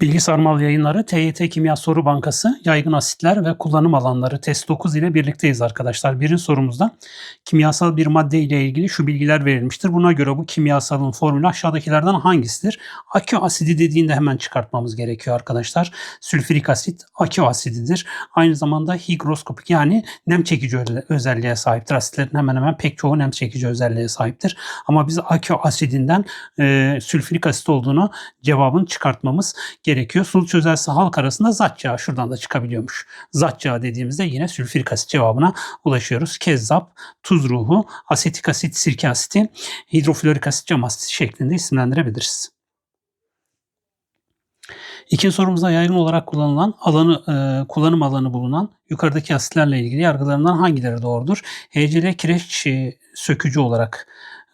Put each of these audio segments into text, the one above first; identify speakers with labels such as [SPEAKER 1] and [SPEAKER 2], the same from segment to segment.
[SPEAKER 1] Bilgi Sarmal Yayınları TYT Kimya Soru Bankası Yaygın Asitler ve Kullanım Alanları test 9 ile birlikteyiz arkadaşlar. Birinci sorumuzda kimyasal bir madde ile ilgili şu bilgiler verilmiştir. Buna göre bu kimyasalın formülü aşağıdakilerden hangisidir? Akü asidi dediğinde hemen çıkartmamız gerekiyor arkadaşlar. Sülfürik asit akü asididir. Aynı zamanda higroskopik yani nem çekici özelliğe- sahiptir. Asitlerin hemen hemen pek çoğu nem çekici özelliğe sahiptir. Ama biz akü asidinden e, sülfürik asit olduğunu cevabını çıkartmamız gerekiyor. Sulu çözelsi halk arasında zat yağı şuradan da çıkabiliyormuş. Zat yağı dediğimizde yine sülfürik asit cevabına ulaşıyoruz. Kezzap, tuz ruhu, asetik asit, sirke asiti, hidroflorik asit, cam asiti şeklinde isimlendirebiliriz. İkinci sorumuzda yaygın olarak kullanılan alanı e, kullanım alanı bulunan yukarıdaki asitlerle ilgili yargılarından hangileri doğrudur? HCl kireç e, sökücü olarak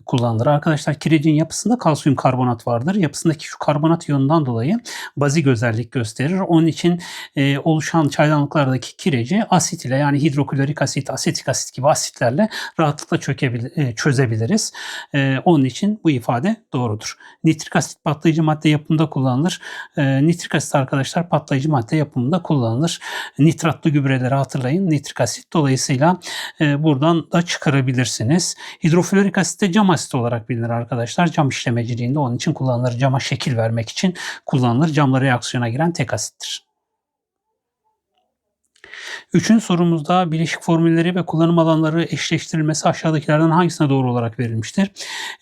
[SPEAKER 1] kullanılır. Arkadaşlar kirecin yapısında kalsiyum karbonat vardır. Yapısındaki şu karbonat iyonundan dolayı bazik özellik gösterir. Onun için e, oluşan çaydanlıklardaki kireci asit ile yani hidroklorik asit, asetik asit gibi asitlerle rahatlıkla çökebil- e, çözebiliriz. E, onun için bu ifade doğrudur. Nitrik asit patlayıcı madde yapımında kullanılır. E, nitrik asit arkadaşlar patlayıcı madde yapımında kullanılır. Nitratlı gübreleri hatırlayın. Nitrik asit dolayısıyla e, buradan da çıkarabilirsiniz. Hidroflorik asit de cam asit olarak bilinir arkadaşlar. Cam işlemeciliğinde onun için kullanılır. Cama şekil vermek için kullanılır. Camla reaksiyona giren tek asittir. Üçüncü sorumuzda bileşik formülleri ve kullanım alanları eşleştirilmesi aşağıdakilerden hangisine doğru olarak verilmiştir?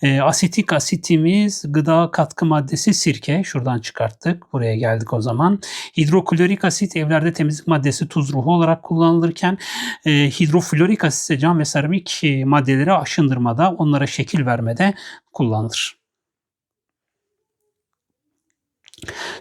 [SPEAKER 1] E, asetik asitimiz gıda katkı maddesi sirke. Şuradan çıkarttık. Buraya geldik o zaman. Hidroklorik asit evlerde temizlik maddesi tuz ruhu olarak kullanılırken e, hidroflorik asit ise cam ve seramik e, maddeleri aşındırmada, onlara şekil vermede kullanılır.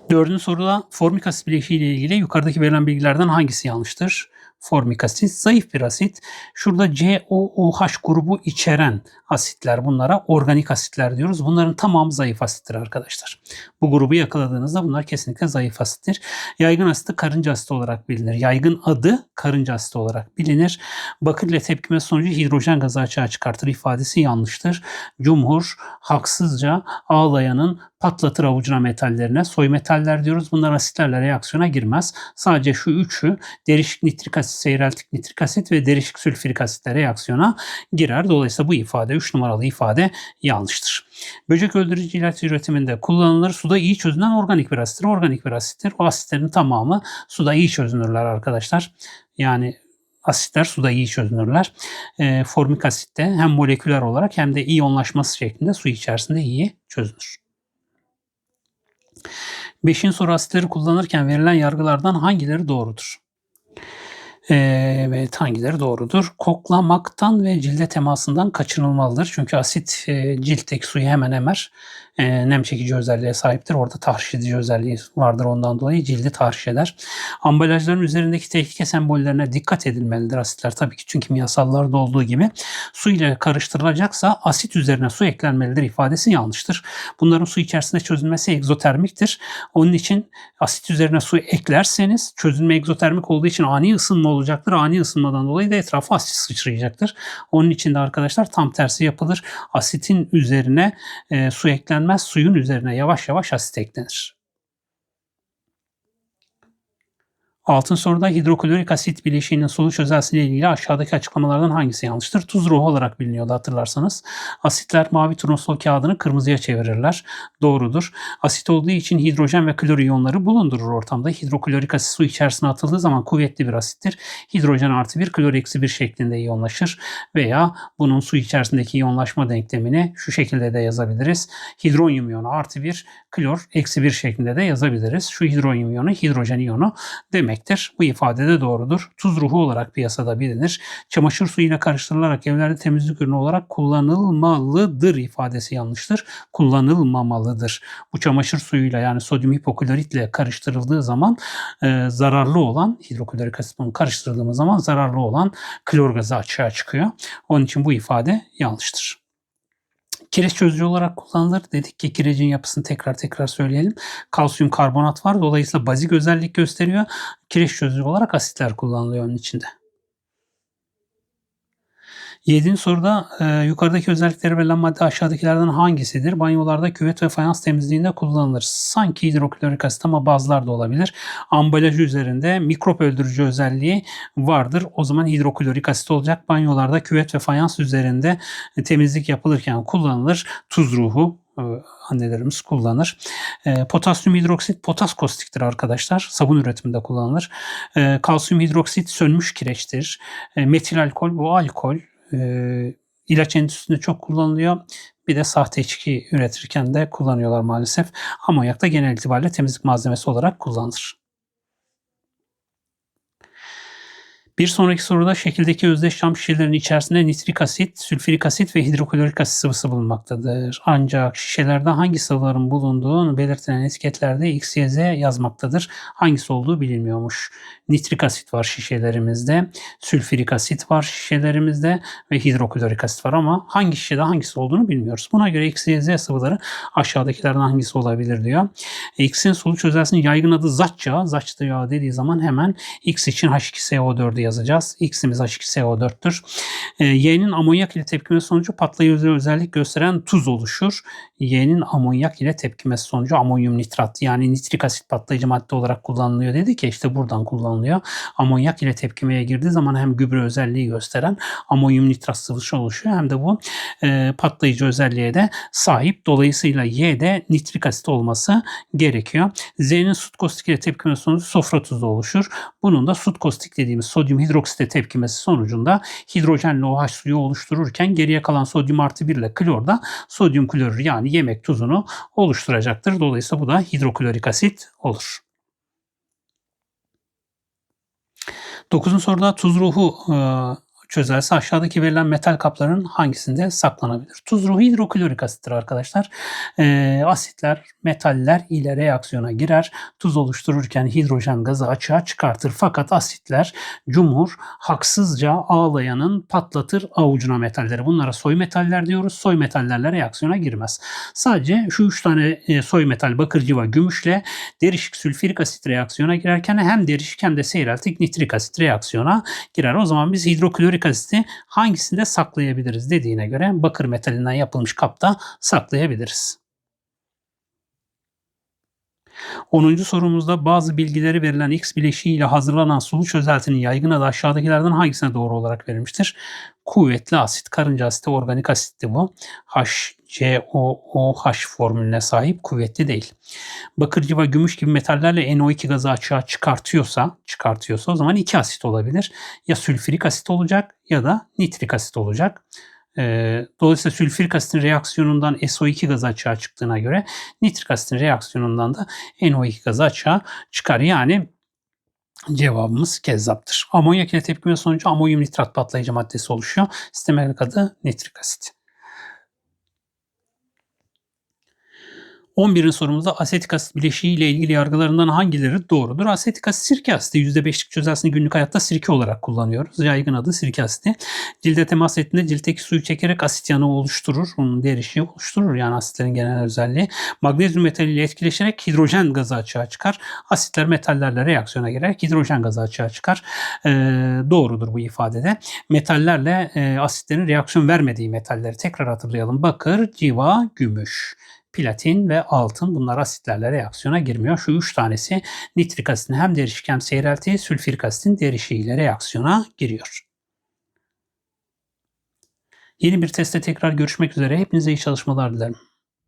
[SPEAKER 1] Dördüncü soruda formik asit bileşiği ile ilgili yukarıdaki verilen bilgilerden hangisi yanlıştır? Formik asit zayıf bir asit. Şurada COOH grubu içeren asitler bunlara organik asitler diyoruz. Bunların tamamı zayıf asittir arkadaşlar. Bu grubu yakaladığınızda bunlar kesinlikle zayıf asittir. Yaygın asiti karınca asiti olarak bilinir. Yaygın adı karınca asiti olarak bilinir. Bakır ile tepkime sonucu hidrojen gazı açığa çıkartır ifadesi yanlıştır. Cumhur haksızca ağlayanın patlatır avucuna metallerine. Soy metaller diyoruz. Bunlar asitlerle reaksiyona girmez. Sadece şu üçü derişik nitrik asit, seyreltik nitrik asit ve derişik sülfürik asitle reaksiyona girer. Dolayısıyla bu ifade 3 numaralı ifade yanlıştır. Böcek öldürücü ilaç üretiminde kullanılır. Suda iyi çözünen organik bir asittir. Organik bir asittir. O asitlerin tamamı suda iyi çözünürler arkadaşlar. Yani asitler suda iyi çözünürler. E, formik asit de hem moleküler olarak hem de iyonlaşması şeklinde su içerisinde iyi çözünür. Beşinci soru asitleri kullanırken verilen yargılardan hangileri doğrudur? Ee, Evet hangileri doğrudur? Koklamaktan ve cilde temasından kaçınılmalıdır. Çünkü asit e, ciltteki suyu hemen emer. E, nem çekici özelliğe sahiptir. Orada tahriş edici özelliği vardır ondan dolayı cildi tahriş eder. Ambalajların üzerindeki tehlike sembollerine dikkat edilmelidir asitler. Tabii ki tüm kimyasallarda olduğu gibi su ile karıştırılacaksa asit üzerine su eklenmelidir ifadesi yanlıştır. Bunların su içerisinde çözülmesi egzotermiktir. Onun için asit üzerine su eklerseniz çözülme egzotermik olduğu için ani ısınma olacaktır. Ani ısınmadan dolayı da etrafa asit sıçrayacaktır. Onun için de arkadaşlar tam tersi yapılır. Asitin üzerine e, su eklenmez. Suyun üzerine yavaş yavaş asit eklenir. Altın soruda hidroklorik asit bileşiğinin sulu çözelsiyle ilgili aşağıdaki açıklamalardan hangisi yanlıştır? Tuz ruhu olarak biliniyordu hatırlarsanız. Asitler mavi turnusol kağıdını kırmızıya çevirirler. Doğrudur. Asit olduğu için hidrojen ve klor iyonları bulundurur ortamda. Hidroklorik asit su içerisine atıldığı zaman kuvvetli bir asittir. Hidrojen artı bir, klor eksi bir şeklinde iyonlaşır. Veya bunun su içerisindeki iyonlaşma denklemini şu şekilde de yazabiliriz. Hidronyum iyonu artı bir, klor eksi bir şeklinde de yazabiliriz. Şu hidronyum iyonu hidrojen iyonu demektir. Bu ifade de doğrudur. Tuz ruhu olarak piyasada bilinir. Çamaşır suyuyla karıştırılarak evlerde temizlik ürünü olarak kullanılmalıdır ifadesi yanlıştır. Kullanılmamalıdır. Bu çamaşır suyuyla yani sodyum hipokloritle karıştırıldığı zaman e, zararlı olan hidroklorik asit bunu karıştırdığımız zaman zararlı olan klor gazı açığa çıkıyor. Onun için bu ifade yanlıştır. Kireç çözücü olarak kullanılır. Dedik ki kirecin yapısını tekrar tekrar söyleyelim. Kalsiyum karbonat var. Dolayısıyla bazik özellik gösteriyor. Kireç çözücü olarak asitler kullanılıyor onun içinde. Yedinci soruda e, yukarıdaki özellikleri verilen madde aşağıdakilerden hangisidir? Banyolarda küvet ve fayans temizliğinde kullanılır. Sanki hidroklorik asit ama bazılar da olabilir. Ambalajı üzerinde mikrop öldürücü özelliği vardır. O zaman hidroklorik asit olacak. Banyolarda küvet ve fayans üzerinde temizlik yapılırken kullanılır. Tuz ruhu e, annelerimiz kullanır. E, potasyum hidroksit potas kostiktir arkadaşlar. Sabun üretiminde kullanılır. E, kalsiyum hidroksit sönmüş kireçtir. E, metil alkol bu alkol. E, ilaç endüstrisinde çok kullanılıyor. Bir de sahte içki üretirken de kullanıyorlar maalesef. Amonyak da genel itibariyle temizlik malzemesi olarak kullanılır. Bir sonraki soruda şekildeki özdeş cam şişelerin içerisinde nitrik asit, sülfürik asit ve hidroklorik asit sıvısı bulunmaktadır. Ancak şişelerde hangi sıvıların bulunduğu belirtilen etiketlerde X, Y, Z yazmaktadır. Hangisi olduğu bilinmiyormuş. Nitrik asit var şişelerimizde, sülfürik asit var şişelerimizde ve hidroklorik asit var ama hangi şişede hangisi olduğunu bilmiyoruz. Buna göre X, Y, Z sıvıları aşağıdakilerden hangisi olabilir diyor. X'in sulu çözelsinin yaygın adı zat yağı. Yağı dediği zaman hemen X için H2SO4'ü yazacağız. X'imiz H2SO4'tür. E, Y'nin amonyak ile tepkimesi sonucu patlayıcı özellik gösteren tuz oluşur. Y'nin amonyak ile tepkimesi sonucu amonyum nitrat yani nitrik asit patlayıcı madde olarak kullanılıyor dedi ki işte buradan kullanılıyor. Amonyak ile tepkimeye girdiği zaman hem gübre özelliği gösteren amonyum nitrat sıvısı oluşuyor hem de bu e, patlayıcı özelliğe de sahip. Dolayısıyla Y'de nitrik asit olması gerekiyor. Z'nin sut kostik ile tepkimesi sonucu sofra tuzu oluşur. Bunun da sut kostik dediğimiz sodyum hidroksite tepkimesi sonucunda hidrojenle OH suyu oluştururken geriye kalan sodyum artı 1 ile klor da sodyum klorür yani yemek tuzunu oluşturacaktır. Dolayısıyla bu da hidroklorik asit olur. Dokuzuncu soruda tuz ruhu e, çözerse aşağıdaki verilen metal kapların hangisinde saklanabilir? Tuz hidroklorik asittir arkadaşlar. E, asitler, metaller ile reaksiyona girer. Tuz oluştururken hidrojen gazı açığa çıkartır. Fakat asitler cumhur haksızca ağlayanın patlatır avucuna metalleri. Bunlara soy metaller diyoruz. Soy metallerle reaksiyona girmez. Sadece şu üç tane e, soy metal bakır civa gümüşle derişik sülfürik asit reaksiyona girerken hem derişik hem de seyreltik nitrik asit reaksiyona girer. O zaman biz hidroklorik asiti hangisinde saklayabiliriz dediğine göre bakır metalinden yapılmış kapta saklayabiliriz. 10. sorumuzda bazı bilgileri verilen X bileşiği ile hazırlanan sulu çözeltinin yaygın adı aşağıdakilerden hangisine doğru olarak verilmiştir? Kuvvetli asit, karınca asiti, organik asitti bu. HCOOH formülüne sahip kuvvetli değil. Bakır, civa, gümüş gibi metallerle NO2 gazı açığa çıkartıyorsa, çıkartıyorsa o zaman iki asit olabilir. Ya sülfürik asit olacak ya da nitrik asit olacak. E, dolayısıyla sülfürik asitin reaksiyonundan SO2 gazı açığa çıktığına göre nitrik asitin reaksiyonundan da NO2 gazı açığa çıkar. Yani cevabımız kezzaptır. Amonyak ile tepkime sonucu amonyum nitrat patlayıcı maddesi oluşuyor. Sistematik adı nitrik asit. 11. sorumuzda asetik asit bileşiği ile ilgili yargılarından hangileri doğrudur? Asetik asit sirke asiti %5'lik çözelsini günlük hayatta sirke olarak kullanıyoruz. Yaygın adı sirke asiti. Cilde temas ettiğinde ciltteki suyu çekerek asit yanığı oluşturur. Onun derişi oluşturur yani asitlerin genel özelliği. Magnezyum metaliyle etkileşerek hidrojen gazı açığa çıkar. Asitler metallerle reaksiyona girerek hidrojen gazı açığa çıkar. Ee, doğrudur bu ifadede. Metallerle e, asitlerin reaksiyon vermediği metalleri tekrar hatırlayalım. Bakır, civa, gümüş platin ve altın bunlar asitlerle reaksiyona girmiyor. Şu üç tanesi nitrik asitin hem derişik hem seyreltiği sülfürik asitin derişiğiyle reaksiyona giriyor. Yeni bir testte tekrar görüşmek üzere. Hepinize iyi çalışmalar dilerim.